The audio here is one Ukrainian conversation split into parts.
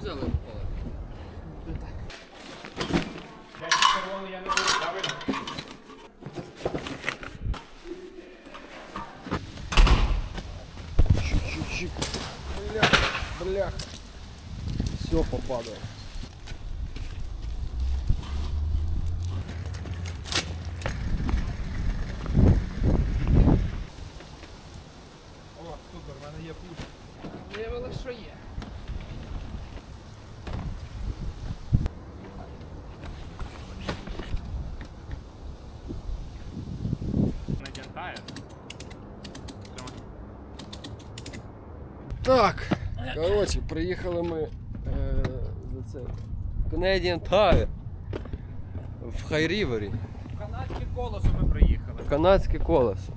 взяли? правильно? Чик-чик-чик. Блях, блях. Все попадало. Так, коротше, приїхали ми е, за це. Canadian Tire в Хайрівері. В Канадське колесо ми приїхали. В Канадське колесо.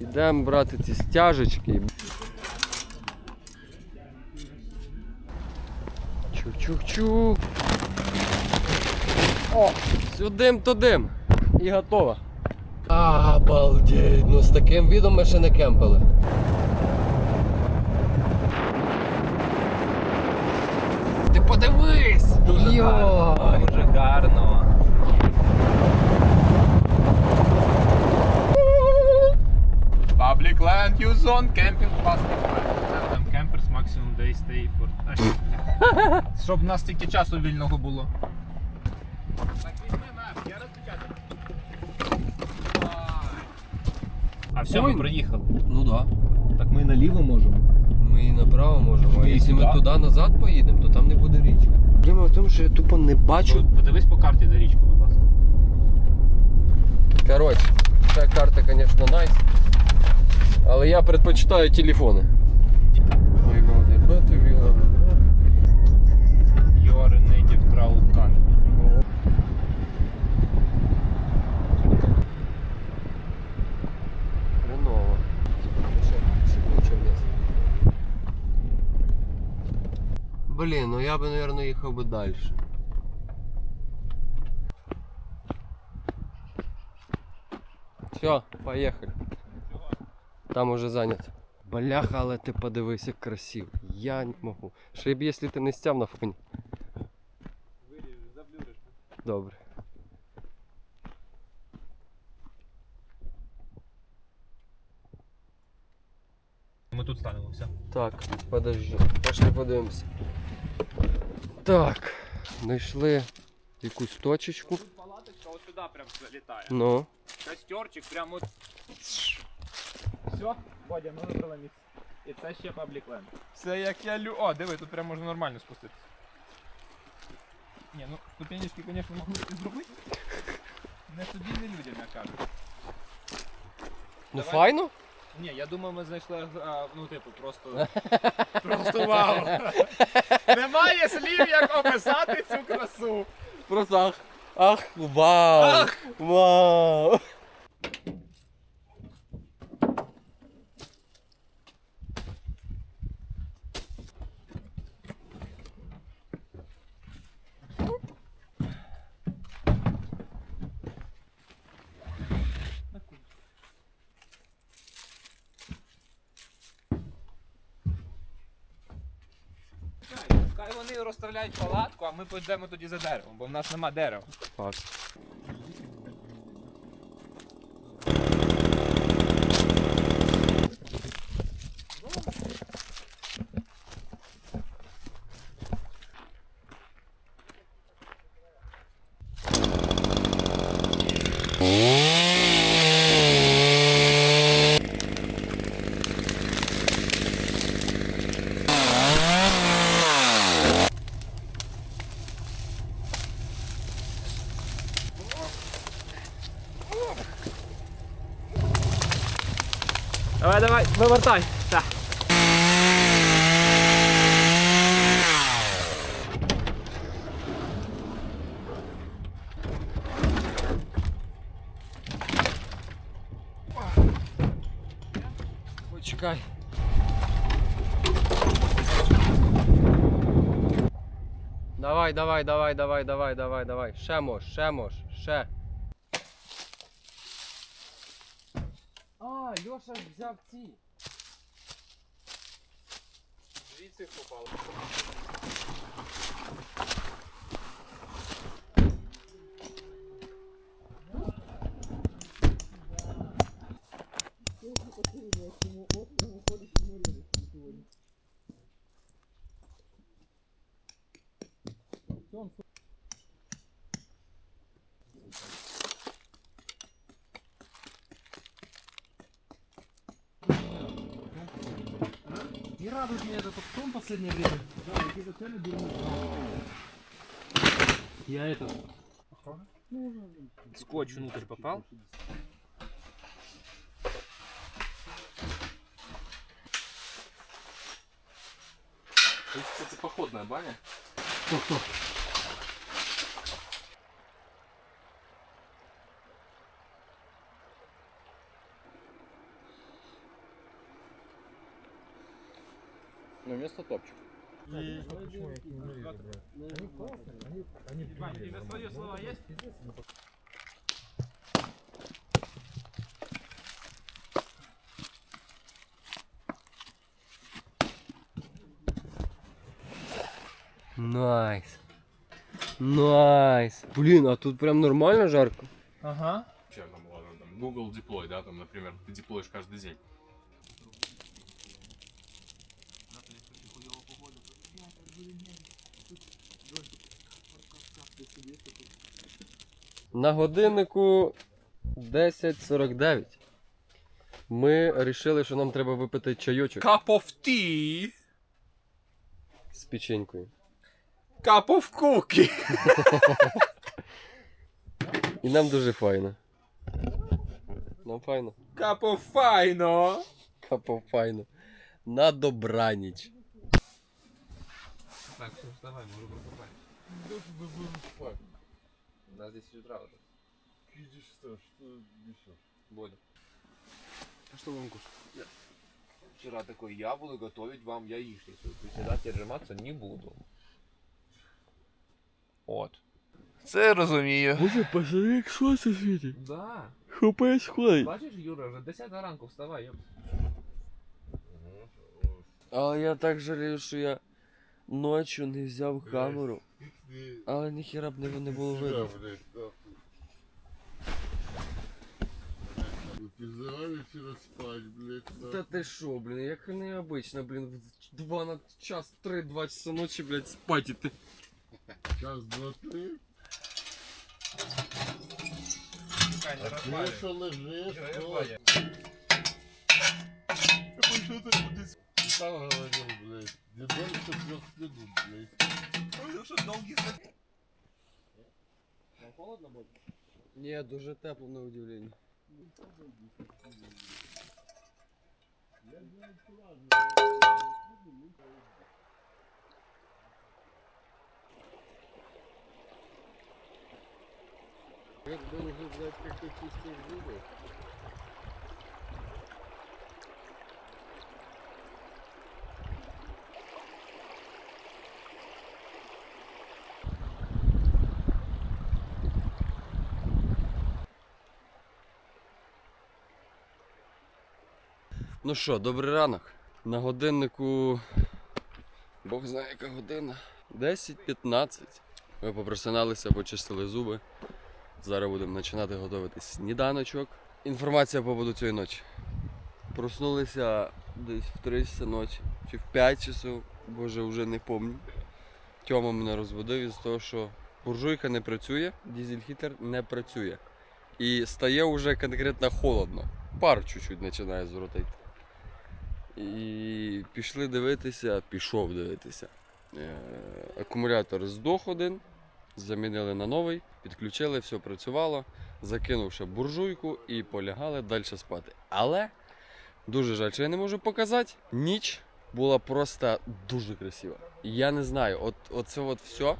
Ідемо брати ці стяжечки. Чук-чук-чук. О, сюдим тудим. І готово. Обалдеть, ну з таким відом ми ще не кемпили. Ти подивись! Йой! Дуже гарно. Public land, use zone, camping passing Там campers maximum day stay for... Щоб в нас тільки часу вільного було. Так візьми мап, я розпечатаю. А все, ми Ой. приїхали. Ну да. Так ми наліво можемо. Ми і направо можемо. А якщо ми туди назад поїдемо, то там не буде річки. Проблема в тому, що я тупо не бачу. Подивись по карті, до річку, будь ласка. Коротше, ця карта, звісно, найс. Але я предпочитаю телефони. Блін, ну я би, мабуть, їхав би далі. Все, поїхали. Там уже зайнято. Бляха, але ти подивись, як красиво. Я не можу. Ще б, якщо ти не стяв на фоні. Добре. Ми тут станемо, все. Так, подожди. Пошли подивимося. Так, знайшли якусь точечку. Палаточка от сюди прям залітає. Ну. Костерчик прямо от. Все, Бодя, ми вибрали місце. І це ще Public Land. Це як я лю. О, диви, тут прям можна нормально спуститися. Ні, ну ступенечки, звісно, могли і зробити. Не собі, не людям, як кажуть. Ну Давай. файно? Ні, я думаю, ми знайшли, а, ну, типу, просто. Просто вау! Немає слів, як описати цю красу. Просто ах. Ах, вау! Ах! Вау! Палатку, а ми підемо тоді за деревом, бо в нас нема дерева. Факт. Вивертай. Так. Почекай. Давай, давай, давай, давай, давай, давай, давай. Ще мож, ще мож, ще. А, Льоша взяв ці. Дві цих попало. Не радует меня этот том в последнее время. Да, какие-то цены дурные. Я этот... Скотч внутрь попал. То есть, кстати, походная баня. Кто-кто? Ну, место топчик. Ваня, тебе свое слово есть? Найс. Найс. Блін, а тут прям нормально жарко. Ага. Вообще, там, ладно, там, Google Deploy, да, там, например, ты деплоишь каждый день. На годиннику 10.49. Ми вирішили, що нам треба випити чайочок Cup of tea. з печенькою. Cup of cookie. І нам дуже файно. Нам файно. Cup of файно. Капо файно. На добраніч. Так, все, вставай, мы уже прокопали. У нас 10 утра уже. Видишь что, что еще? Бодя. А что вам кушать? Вчера такой, я буду готовить вам яичницу. Приседать и отжиматься не буду. От. Це розумію. Боже, посмотри, як сонце світить. Да. Що происходит? Бачиш, Юра, вже 10 ранку вставай. Я... Але я так жалію, що я ночі не взяв камеру. Ты Але ніхіра б не, не було себя, видно. блядь, нахуй. Блядь, Ты вчера спать, блядь, Та нахуй. ти що, блін, як необично, блін, в 2 на час, 3-2 часа ночі, блядь, спать іти. Час, два, три. Чекай, не А ты розпалюй. что лежишь? Чого я что? Бодя? Что ты кудись сам говорил, блядь? Не дольше трех минут, блядь. Ну, що довгі Ні, дуже тепло на удивлення. Я должен знать, как ты чистишь зубы. Ну що, добрий ранок. На годиннику. Бог знає, яка година. 10-15. Ми попросиналися, почистили зуби. Зараз будемо починати готувати сніданочок. Інформація по поводу цієї ночі. Проснулися десь в 3 ночі чи в 5 часов, боже, вже не пам'ятаю. Тьома мене розбудив із того, що буржуйка не працює, дізель-хітер не працює. І стає вже конкретно холодно. Пар чуть-чуть починає з рота йти. І пішли дивитися, пішов дивитися. Е, акумулятор здох один, замінили на новий, підключили, все працювало, закинувши буржуйку і полягали далі спати. Але дуже жаль, що я не можу показати. Ніч була просто дуже красива. Я не знаю, от, оце от все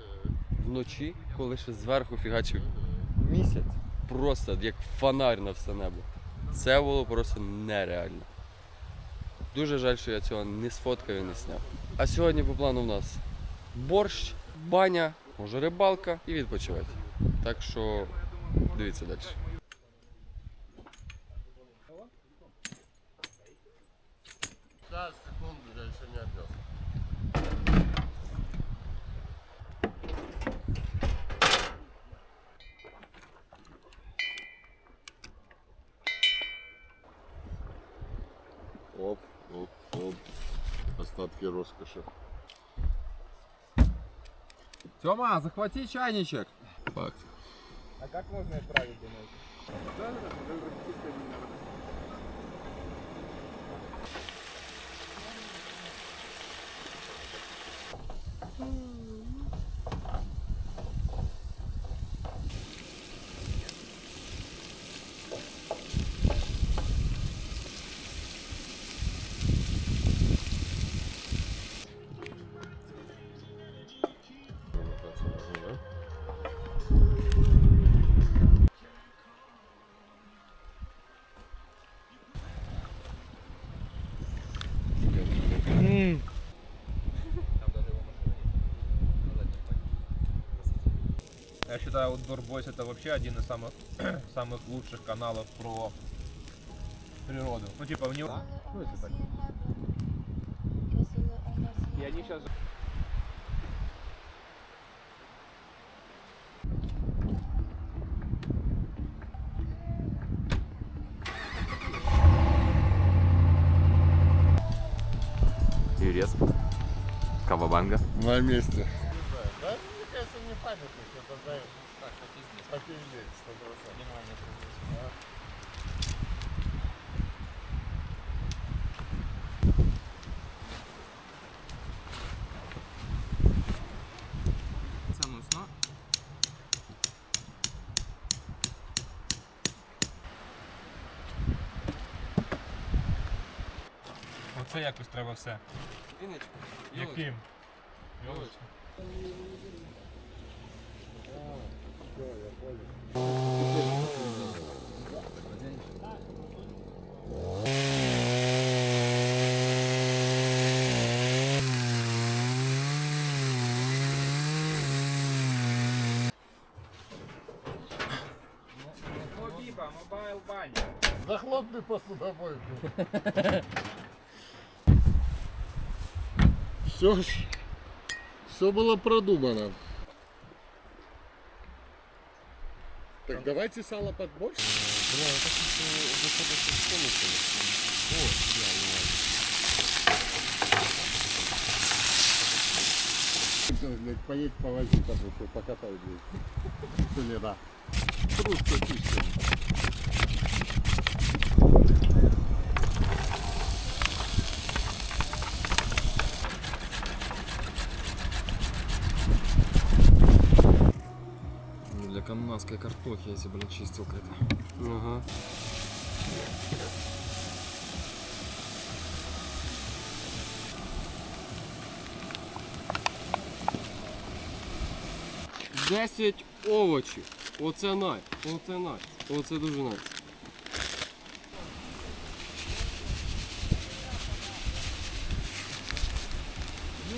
вночі, коли ще зверху фігачив місяць, просто як фонарь на все небо. Це було просто нереально. Дуже жаль, що я цього не сфоткав і не сняв. А сьогодні по плану в нас борщ, баня, може рибалка і відпочивати. Так що дивіться далі. Остатки роскоши. Тьома, захвати чайничек. Факт. А как можно отправить, думаете? Я считаю, Outdoor Boys это вообще один из самых, самых лучших каналов про природу. Ну, типа, у него... Ну, если так. И они сейчас... Юрец. Кавабанга. На месте. Так и есть, 100%. Внимание, а? Оце якось треба все. Іночка. Яким? Йолочка. Йолочка. Мобайл баня. Захлопни посудомойку. Все ж, все было продумано. Так давайте сало подбольше. Бля, я так що виходить з комнати. О, Блядь, поедь повози, там еще покатай, блядь. Соледа. Просто пища. Для канадской картохи себе, блядь, чистил как-то. Ага. Десять овочів. Оце най. Оце най. Оце дуже най. Ну,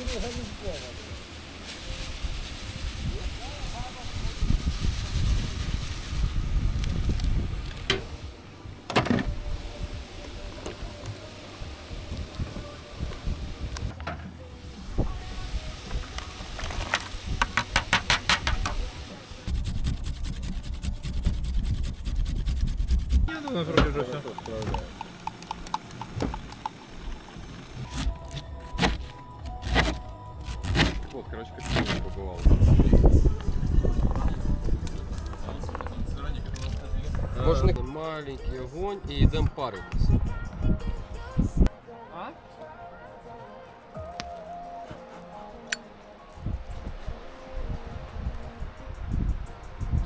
і йдемо паритися. А?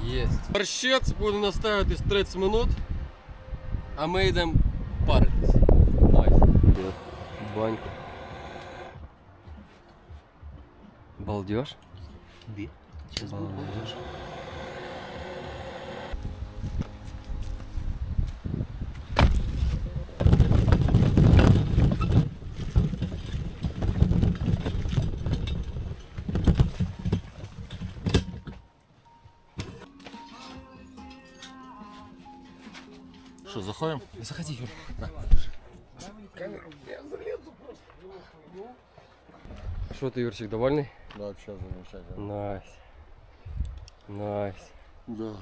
Єсть. Борщець буде наставитись 30 минут, а ми йдемо паритись. Найс. Банька. Балдеж? Ди. Балдеж. Заходим? Заходи, Юр. Да. Что ты, Юрчик, довольный? Да, вообще замечательно. Найс. Найс. Да.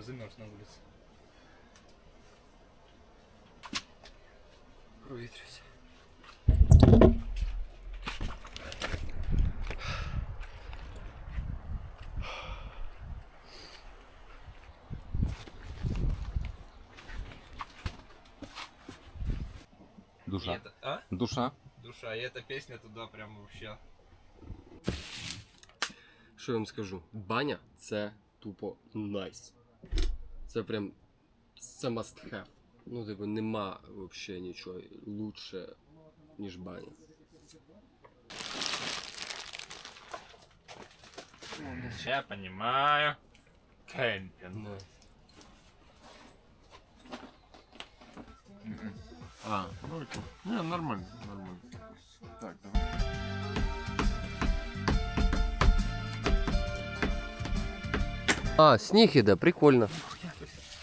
То замерз на улице. Провітрюся. Душа. а? Душа. Душа, и эта песня туда прям вообще. Що я вам скажу? Баня це тупо найс. Це прям це must have. Ну, типу, нема взагалі нічого лучше, ніж баня. Я понимаю. Кемпинг. Найс. А, ну окей. Не, нормально, нормально. Так, давай. А, сніг іде, прикольно.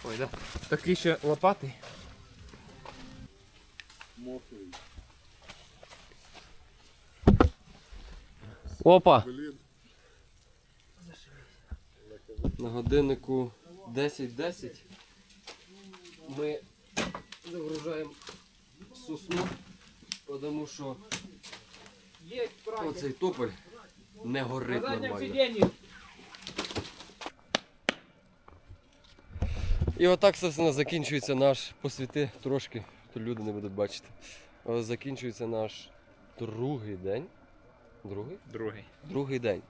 Ой, да. Такие еще лопаты. Опа! Блин. На годиннику 10.10 ми загружаємо сосну, тому що оцей тополь не горить нормально. І отак, собственно, закінчується наш посвіти трошки, то люди не будуть бачити. Закінчується наш другий день. Другий? Другий. Другий день.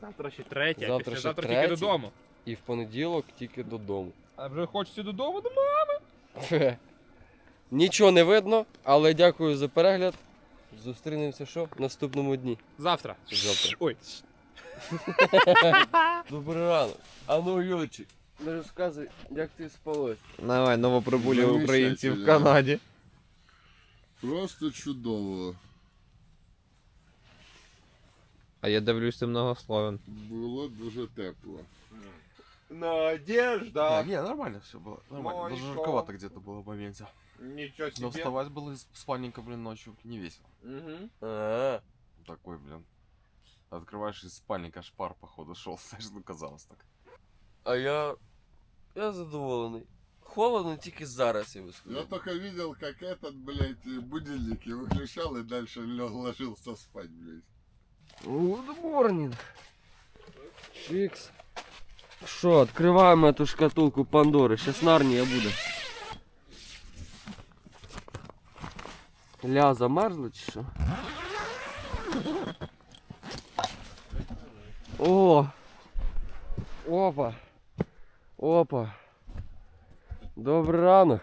Завтра ще третє, Завтра а після ще завтра третє. тільки додому. І в понеділок тільки додому. А вже хочеться додому, дома. Хе. Нічого не видно, але дякую за перегляд. Зустрінемося що? В наступному дні. Завтра. Завтра. Ой. Добрий ранок. А ну, Юльчик, не розказуй, як ти спалось. Давай, новоприбулі Замечательно. українці в Канаді. Просто чудово. А я дивлюсь, ти многословен. Було дуже тепло. Надежда. Да, не, нормально все было. Нормально. Ну и Даже шо? жарковато где-то было в моменте. Ничего Но себе. вставать было из спальника, блин, ночью не весело. Угу. А, Такой, блин. Открываешь из спальника, аж пар, походу, шел. Знаешь, ну казалось так. а я. Я задоволений. Холодно тільки зараз я Я висказав. только видел, как этот, блядь, будильник я выключал и дальше лег, ложился спать, блядь. Good morning. Чикс. Що, відкриваємо эту шкатулку Пандори. Щас нарнія буде. Ля замерзла чи що? О! Опа! Опа! Добрий ранок!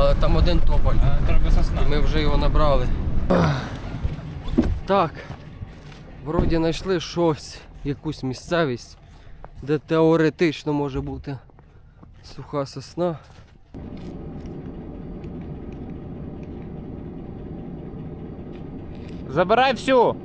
Але там один тополь. Треба сосна. І ми вже його набрали. Так. Вроді знайшли щось, якусь місцевість, де теоретично може бути суха сосна. Забирай всю!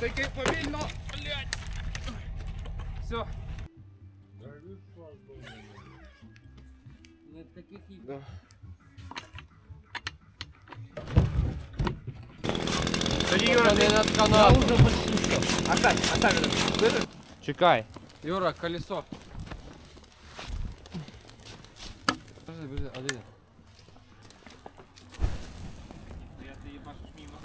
Тільки повільно, блядь! Все. Тоді Юра, не над канатом. Оставь, оставь это. Слышишь? Чекай. Юра, колесо. Подожди, подожди, а де? Я ты ебашишь мимо.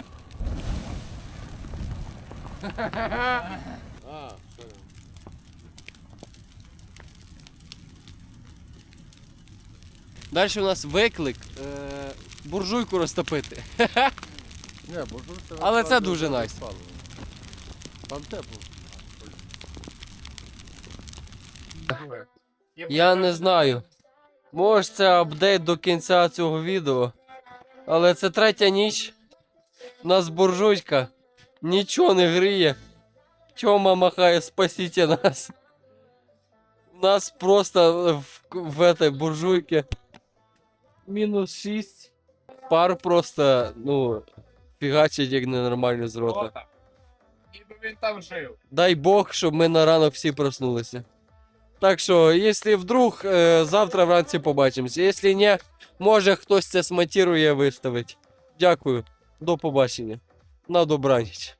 А, все. Далі у нас виклик е, буржуйку розтопити. Не, боже, Але це дуже найс. Там тепло. Я не знаю. Може це апдейт до кінця цього відео. Але це третя ніч. У нас буржуйка. Нічого не гріє. Тьома махає, спасіть нас. У нас просто в, в этой буржуйке мінус 6. Пар просто, ну, фігачить як ненормально з рота. Ота. Ніби він там жив. Дай Бог, щоб ми на ранок всі проснулися. Так що, якщо вдруг, е, завтра вранці побачимося. Якщо ні, може хтось це смонтірує виставить. Дякую. До побачення. На добраніч.